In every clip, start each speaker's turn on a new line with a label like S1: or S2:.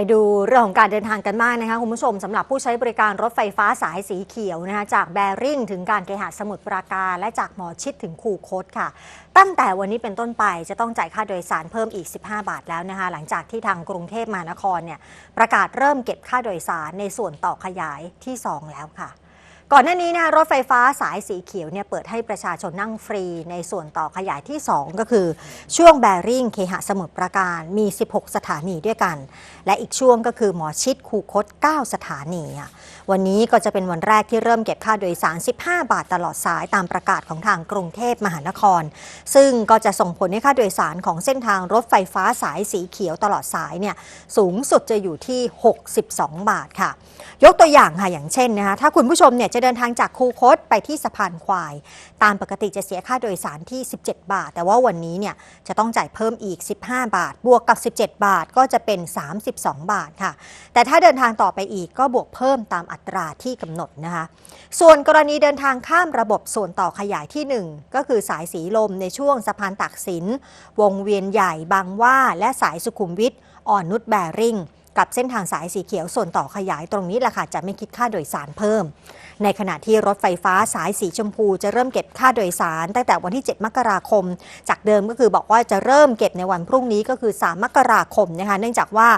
S1: ไปดูเรื่องของการเดินทางกันมากนะคะคุณผู้ชมสำหรับผู้ใช้บริการรถไฟฟ้าสายสีเขียวนะคะจากแบริ่งถึงการเคหะสมุทรปราการ และจากหมอชิดถึงคูคตค่ะ ตั้งแต่วันนี้เป็นต้นไปจะต้องจ่ายค่าโดยสารเพิ่มอีก 15 บาทแล้วนะคะหลังจากที่ทางกรุงเทพมหานครเนี่ยประกาศเริ่มเก็บค่าโดยสารในส่วนต่อขยายที่ 2 แล้วค่ะ ก่อนหน้านี้นะคะรถไฟฟ้าสายสีเขียวเนี่ยเปิดให้ประชาชนนั่งฟรีในส่วนต่อขยายที่ 2 ก็คือ ช่วงแบริ่งเคหะสมุทรปราการมี 16 สถานีด้วยกัน และอีกช่วงก็คือหมอชิดคูคต 9 สถานีอะวันนี้ก็จะเป็นวันแรกที่เริ่มเก็บค่าโดยสาร 15 บาทตลอดสายตามประกาศของทางกรุงเทพมหานคร ซึ่งก็จะส่งผลให้ค่าโดยสารของเส้นทางรถไฟฟ้าสายสีเขียวตลอดสายเนี่ยสูงสุดจะอยู่ที่ 62 บาทค่ะ ยกตัวอย่างค่ะอย่างเช่นนะคะถ้าคุณผู้ชมเนี่ยจะเดินทางจากคูคตไปที่สะพานควาย ตามปกติจะเสียค่าโดยสารที่ 17 บาท แต่ว่าวันนี้เนี่ยจะต้องจ่ายเพิ่มอีก 15 บาท บวกกับ 17 บาทก็จะเป็น 32 บาทค่ะ แต่ถ้าเดินทางต่อไปอีกก็บวกเพิ่มตามอัตราที่กำหนดนะคะ ส่วนกรณีเดินทางข้ามระบบส่วนต่อขยายที่ 1 ก็คือสายสีลมในช่วงสะพานตักสิน วงเวียนใหญ่บางว่าและสายสุขุมวิทอ่อนนุชแบริ่ง กับเส้นทางสายสีเขียวส่วนต่อขยายตรงนี้แหละค่ะจะไม่คิดค่าโดยสารเพิ่ม ในขณะที่รถไฟฟ้าสายสีชมพู จะเริ่มเก็บค่าโดยสาร ตั้งแต่วันที่ 7 มกราคม จากเดิมก็คือบอกว่าจะเริ่มเก็บในวันพรุ่งนี้ก็คือ 3 มกราคมนะคะเนื่องจากว่า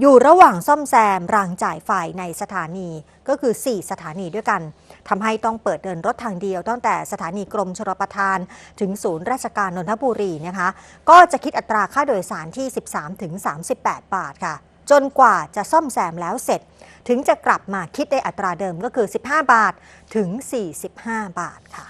S1: อยู่ระหว่างซ่อมแซมรางจ่ายไฟในสถานีก็คือ 4 สถานีด้วยกันทำให้ต้องเปิดเดินรถทางเดียว ตั้งแต่สถานีกรมชลประทาน ถึงศูนย์ราชการนนทบุรีนะคะ ก็จะคิดอัตราค่าโดยสารที่ 13-38 บาทค่ะ จนกว่าจะซ่อมแซมแล้วเสร็จ ถึงจะกลับมาคิดในอัตราเดิมก็คือ 15 บาทถึง 45 บาทค่ะ